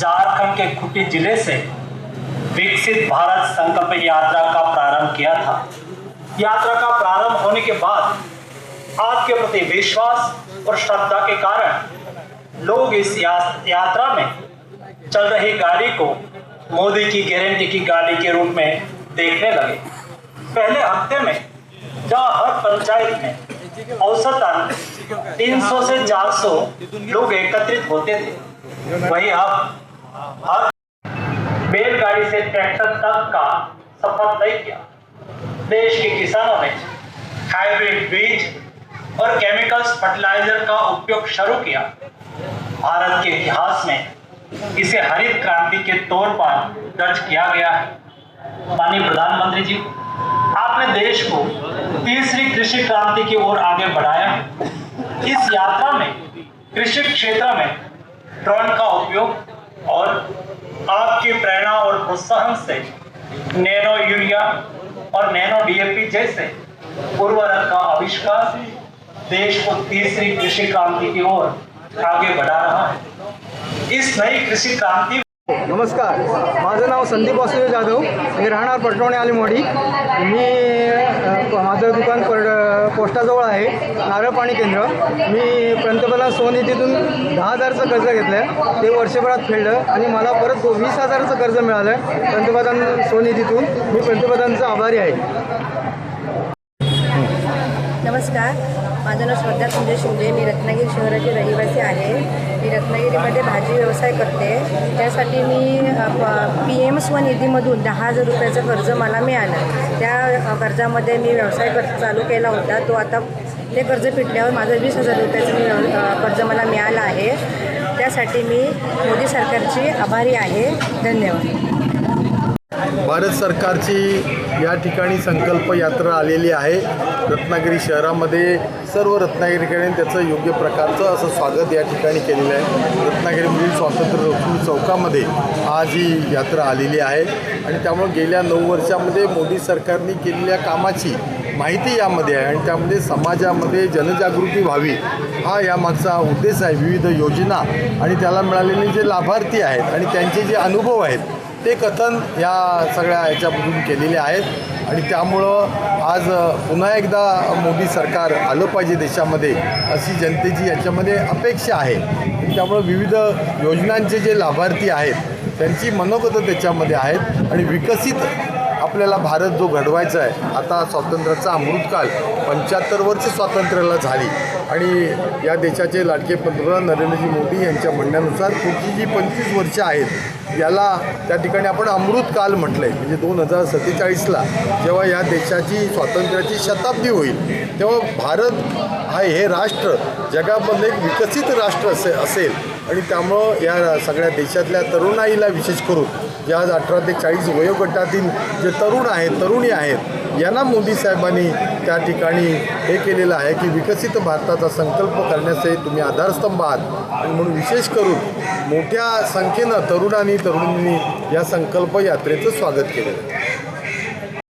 झारखंड के खूंटी ज़िले से विकसित भारत संकल्प यात्रा का प्रारंभ किया था। यात्रा का प्रारंभ होने के बाद आपके प्रति विश्वास और श्रद्धा के कारण लोग इस यात्रा में चल रही गाड़ी को मोदी की गारंटी की गाड़ी के रूप में देखने लगे। पहले हफ़्ते में जहाँ हर पंचायत में औसतन 300 से 400 लोग एकत्रित होते थे, वही अब हर बैलगाड़ी से ट्रैक्टर तक का सफ़र तय किया। देश के किसानों ने हाइब्रिड बीज और केमिकल्स फर्टिलाइज़र का उपयोग शुरू किया। भारत के इतिहास में इसे हरित क्रांति के तौर पर दर्ज किया गया है। माननीय प्रधानमंत्री जी, आपने देश को तीसरी कृषि क्रांति की ओर आगे बढ़ाया इस यात्रा में कृषि क्षेत्र में ड्रोन का उपयोग और आपकी प्रेरणा और प्रोत्साहन से नैनो यूरिया और नैनो डीएपी जैसे उर्वरक का आविष्कार देश को तीसरी कृषि क्रांति की ओर आगे बढ़ा रहा है। इस नई कृषि क्रांति नमस्कार माझं नाव संदीप वासुदेव जाधव मी राहणार पटवणे आलीमोडी मी अ, माझं दुकान पर पोस्टाजवळ आहे नारळ पाणी केंद्र. मी पंतप्रधान स्वनिधीतून दहा हजारचं कर्ज घेतलं आहे ते वर्षभरात फेडलं आणि मला परत वीस हजाराचं कर्ज मिळालं आहे पंतप्रधान स्वनिधीतून. मी पंतप्रधानचा आभारी आहे. नमस्कार माझं नाव श्रद्धा संजय शिंदे मी रत्नागिरी शहराची रहिवासी आहे. मी रत्नागिरीमध्ये भाजी व्यवसाय करते. त्यासाठी मी पी एम स्वनिधीमधून दहा हजार रुपयाचं कर्ज मला मिळालं. त्या कर्जामध्ये मी व्यवसाय कर चालू केला होता. तो आता ते कर्ज फिटल्यावर माझं वीस हजार रुपयाचं मी कर्ज मला मिळालं आहे. त्यासाठी मी मोदी सरकारची आभारी आहे. धन्यवाद. भारत सरकारची या ठिकाणी संकल्प यात्रा आलेली आहे. रत्नागिरी शहरामध्ये सर्व रत्नागिरीकडे त्याचं योग्य प्रकारचं असं स्वागत या ठिकाणी केलेलं आहे. रत्नागिरीमधील स्वातंत्र्य चौकामध्ये आज ही यात्रा आलेली आहे. आणि त्यामुळे गेल्या नऊ वर्षामध्ये मोदी सरकारने केलेल्या कामाची माहिती यामध्ये आहे. आणि त्यामध्ये समाजामध्ये जनजागृती व्हावी हा यामागचा उद्देश आहे. विविध योजना आणि त्याला मिळालेले जे लाभार्थी आहेत आणि त्यांचे जे अनुभव आहेत ते कथन या सगळ्या ह्याच्यामधून केलेले आहेत. आणि त्यामुळं आज पुन्हा एकदा मोदी सरकार आलं पाहिजे देशामध्ये अशी जनतेची याच्यामध्ये अपेक्षा आहे. त्यामुळं विविध योजनांचे जे लाभार्थी आहेत त्यांची मनोगतं त्याच्यामध्ये आहेत. आणि विकसित आपल्याला भारत जो घडवायचा आहे आता स्वातंत्र्याचा अमृतकाल पंच्याहत्तर वर्ष स्वातंत्र्याला झाली. आणि या देशाचे लाडके पंतप्रधान नरेंद्रजी मोदी यांच्या म्हणण्यानुसार पुढची जी पंचवीस वर्षं आहेत याला त्या ठिकाणी आपण अमृतकाल म्हटलं आहे म्हणजे दोन हजार सत्तेचाळीसला जेव्हा या देशाची स्वातंत्र्याची शताब्दी होईल तेव्हा भारत हा हे राष्ट्र जगामधलं एक विकसित राष्ट्र असे असेल. आणि त्यामुळं या सगळ्या देशातल्या तरुणाईला विशेष करून जे आज अठरा ते चाळीस वयोगटातील जे तरुण आहेत तरुणी आहेत यांना मोदी साहेबांनी त्या ठिकाणी हे केलेलं आहे की विकसित भारताचा संकल्प करण्याचे तुम्ही आधारस्तंभ आहात. आणि म्हणून विशेष करून मोठ्या संख्येनं तरुणांनी तरुणींनी या संकल्प यात्रेचं स्वागत केलेलं आहे.